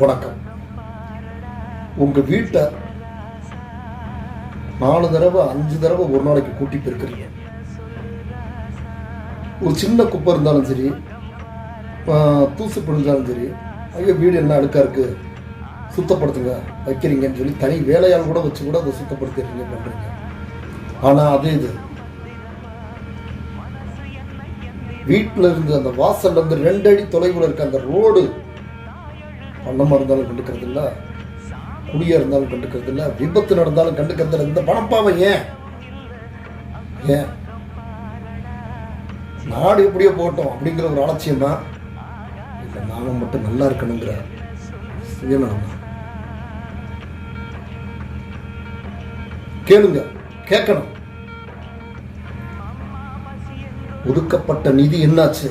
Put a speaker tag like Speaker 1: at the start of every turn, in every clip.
Speaker 1: வணக்கம். உங்க வீட்டை நாலு தடவை அஞ்சு தடவை ஒரு நாளைக்கு கூட்டி பெருக்கிறீங்க. ஒரு சின்ன குப்பை இருந்தாலும் சரி தூசு பிடிஞ்சாலும் சரி ஐயோ வீடு என்ன அடுக்கா இருக்கு? சுத்தப்படுத்துங்க வைக்கிறீங்கன்னு சொல்லி தனி வேலையால் கூட வச்சு கூட அதை சுத்தப்படுத்திடுறீங்க பண்றீங்க. ஆனா அதே இது வீட்டில் இருந்து அந்த வாசல்ல இருந்து ரெண்டு அடி தொலைவில் இருக்க அந்த ரோடு பள்ளமாக இருந்தாலும் கண்டுக்கிறது இல்லை குடியாக இருந்தாலும் கண்டுக்கிறது இல்லை விபத்து நடந்தாலும் கண்டுக்கிறது இல்லை இந்த பணப்பாவை ஏன்? ஏன்? நாடு எப்படியோ போட்டோம் அப்படிங்கிற ஒரு அலட்சியம் தான் இல்லை நாம மட்டும் நல்லா இருக்கணுங்கிற சுயநலம் கேளுங்க கேட்கணும். ஒதுக்கப்பட்ட நிதி என்னாச்சு?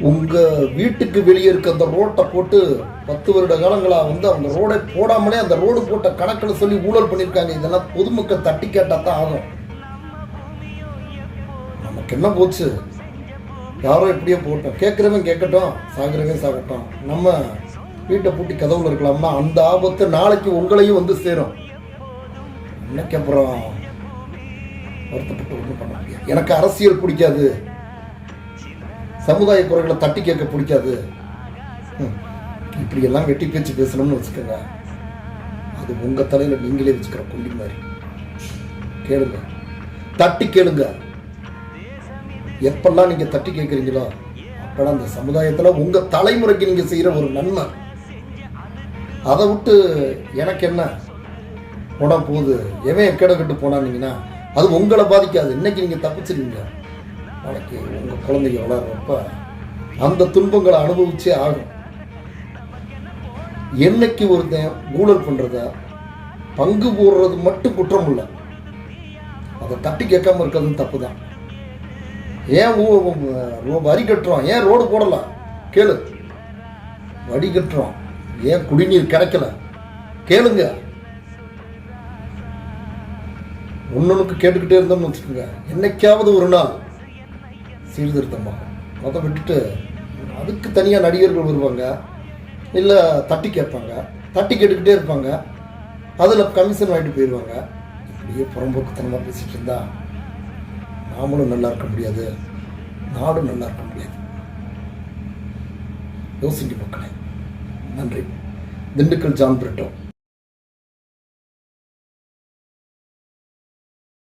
Speaker 1: உங்கள் வீட்டுக்கு வெளியே இருக்க அந்த ரோட்டை போட்டு பத்து வருட காலங்களாக வந்து அந்த ரோடை போடாமலே அந்த ரோடு போட்ட கணக்கில் சொல்லி ஊழல் பண்ணியிருக்காங்க இதெல்லாம் பொதுமக்கள் தட்டி கேட்டால் தான் ஆகும். நமக்கு என்ன போச்சு? யாரோ எப்படியோ போட்டோம். கேட்குறவன் கேட்கட்டும் சாகுறவன் சாகட்டும். நம்ம வீட்டை பூட்டி கதவுல இருக்கலாம்னா அந்த ஆபத்து நாளைக்கு உங்களையும் வந்து சேரும். இன்னைக்கு அப்புறம் வருத்தப்பட்டு ஒன்றும் பண்ண முடியாது. எனக்கு அரசியல் பிடிக்காது. சமுதாய குறைகளை தட்டி கேட்க பிடிக்காது. ம், இப்படியெல்லாம் வெட்டி பேச்சு பேசணும்னு வச்சுக்கோங்க. அது உங்க தலையில நீங்களே வச்சுக்கிற கொல்லி மாதிரி. கேளுங்க. தட்டி கேளுங்க. எப்பெல்லாம் நீங்க தட்டி கேட்குறீங்களோ அப்பெல்லாம் அந்த சமுதாயத்துல உங்க தலைமுறைக்கு நீங்க செய்யற ஒரு நன்மை. அதை விட்டு எனக்கு என்ன? போனா போகுது. எவன் எக்கடை கட்டு போனான்னீங்கன்னா அது உங்களை பாதிக்காது. இன்னைக்கு நீங்க தப்பிச்சிருவீங்க. நாளைக்கு உங்க குழந்தைங்க வளர்றப்ப அந்த துன்பங்களை அனுபவிச்சே ஆகும் என்னைக்கு ஒருத்தன் ஊழல் பண்றத பங்கு போடுறது மட்டும் குற்றம் இல்லை. அதை தட்டி கேட்காம இருக்கிறதும் தப்பு தான் ஏன் வரி கட்டுறோம்? ஏன் ரோடு போடலாம்? கேளு. வடி கட்டுறோம். ஏன் குடிநீர் கிடைக்கல? கேளுங்க. ஒன்னொன்னுக்கு கேட்டுக்கிட்டே இருந்தோம்னு வச்சுக்கோங்க. என்னைக்காவது ஒரு நாள் சீர்திருத்தமாகும் அதை விட்டுட்டு அதுக்கு தனியாக நடிகர்கள் வருவாங்க. இல்லை தட்டி கேட்பாங்க. தட்டி கேட்டுக்கிட்டே இருப்பாங்க. அதில் கமிஷன் வாங்கிட்டு போயிடுவாங்க இப்படியே புறம்போக்குத்தனமாக பேசிகிட்டு இருந்தா நாமளும் நல்லா இருக்க முடியாது. நாடும் நல்லா இருக்க முடியாது. யோசிங்க மக்களே. நன்றி. Dindigul John Britto.